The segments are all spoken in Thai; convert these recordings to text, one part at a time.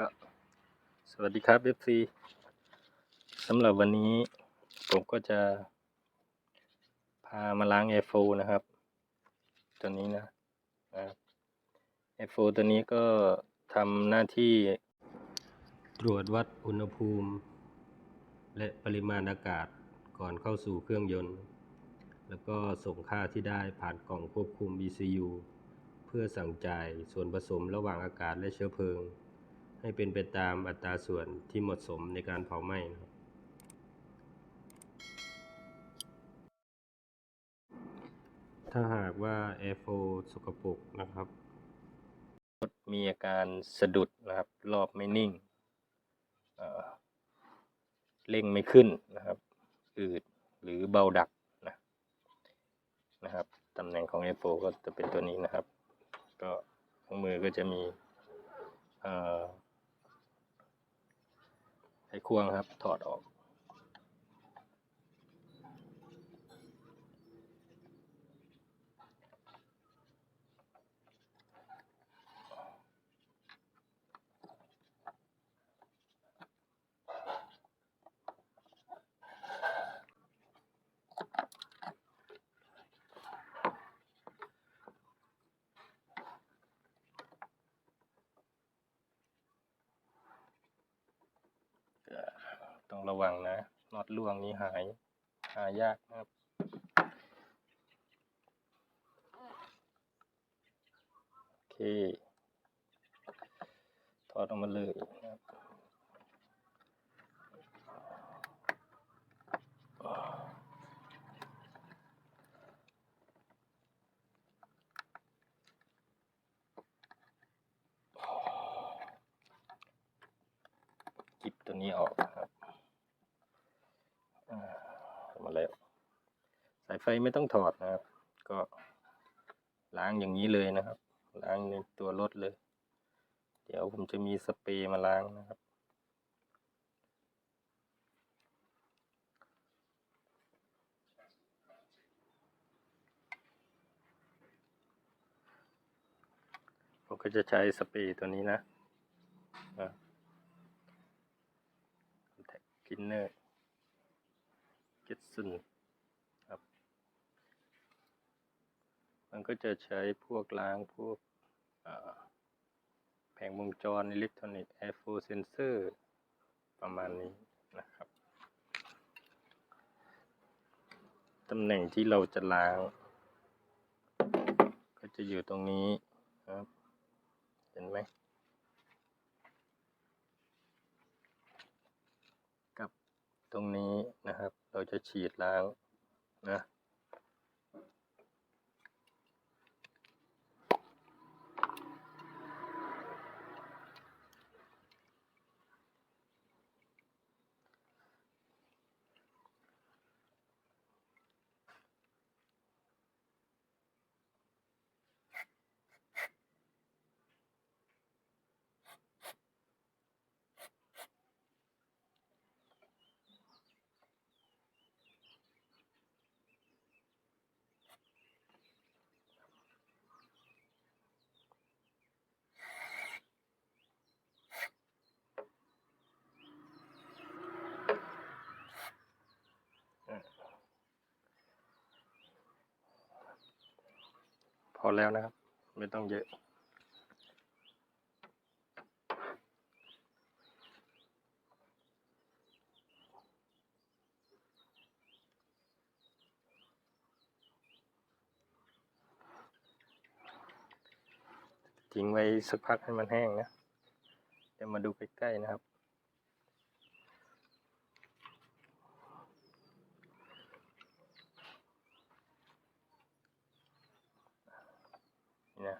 ก็สวัสดีครับ FC สำหรับวันนี้ผมก็จะ พามาล้าง Air 4นะครับ ตัวนี้นะนะครับ Air 4ตัวนี้ก็ทำหน้าที่ตรวจวัดอุณหภูมิ และปริมาณอากาศก่อนเข้าสู่เครื่องยนต์ แล้วก็ส่งค่าที่ได้ผ่านกล่องควบคุม ECU เพื่อสั่งจ่ายส่วนผสมระหว่างอากาศและเชื้อเพลิง ให้เป็นไปตามอัตราส่วนที่เหมาะสมในการเผาไหม้นะครับถ้าหากว่า Air4 สกปรกนะครับรถมีอาการสะดุดนะครับ รอบไม่นิ่งเเร่งไม่ขึ้นนะครับ อืดหรือเบาดับนะนะครับตำแหน่งของ Air4 ก็จะเป็นตัวนี้นะครับ ก็เครื่องมือก็จะมีเอ่อ ไขควงครับ ถอดออก ต้อง ระวังนะน็อตล่วงนี้หาย หายากนะครับโอเคถอดออกมาเลยนะครับจิบตัวนี้ออกนะครับอ่าเอามาแล้ว สาย ไฟไม่ต้องถอดนะครับ ก็ล้างอย่างนี้เลยนะครับ ล้างในตัวรถเลย เดี๋ยวผมจะมีสเปรย์มาล้างนะครับ ผมก็จะใช้สเปรย์ตัวนี้นะแท็กกินเนอร์เกตซึนครับ มันก็จะใช้พวกล้างพวกแผงวงจรอิเล็กทรอนิกส์แอร์โฟเซนเซอร์ประมาณนี้นะครับตำแหน่งที่เราจะล้าง ก็จะอยู่ตรงนี้ครับเห็นไหมกับตรงนี้นะครับ เราจะฉีดล้างนะ อแล้วนะครับ ไม่ต้องเยอะ ทิ้งไว้สักพักให้มันแห้งนะ เดี๋ยวมาดูใกล้ๆนะครับ นี่นะ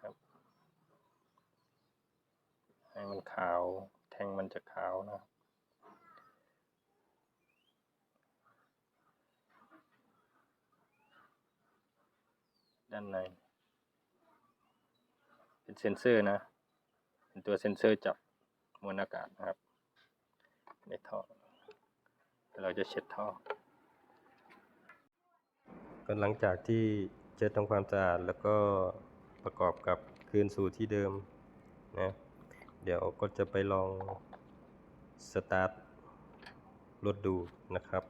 ครับ ให้มันขาว แท่งมันจะขาวนะครับด้านใน เป็นเซนเซอร์นะ เป็นตัวเซนเซอร์จับมวลอากาศนะครับ ในท่อเดี๋ยวเราจะเช็ดท่อก็หลังจากที่เช็ดทำความสะอาดแล้วก็ประกอบกับคืนสู่ที่เดิมนะ เดี๋ยวก็จะไปลองสตาร์ทรถดูนะครับ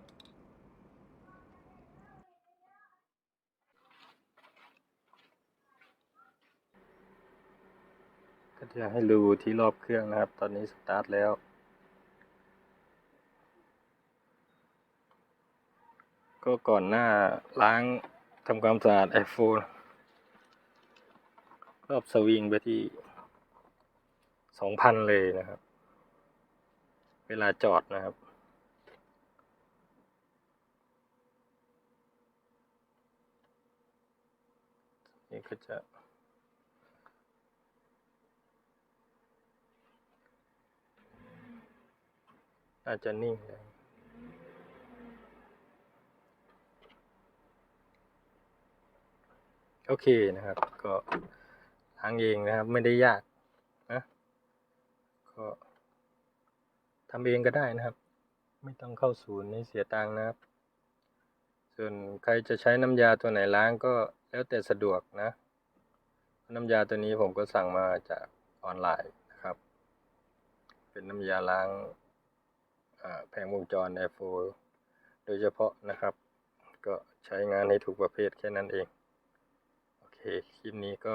ก็จะให้ดูที่รอบเครื่องนะครับ ตอนนี้สตาร์ทแล้วก็ก่อนหน้าล้างทำความสะอาด iPhone รอบสวิงไปที่ สองพันเลยนะครับ เวลาจอดนะครับ นี่ก็จะอาจจะนิ่งเลยโอเคนะครับ ก็ล้างเองนะครับ ไม่ได้ยาก ก็ทำเองก็ได้นะครับ ไม่ต้องเข้าศูนย์ให้เสียตังค์นะครับ ส่วนใครจะใช้น้ำยาตัวไหนล้างก็แล้วแต่สะดวกนะ น้ำยาตัวนี้ผมก็สั่งมาจากออนไลน์นะครับ เป็นน้ำยาล้างแผงวงจร i p h o n e โดยเฉพาะนะครับ ก็ใช้งานให้ถูกประเภทแค่นั้นเอง โอเค คลิปนี้ก็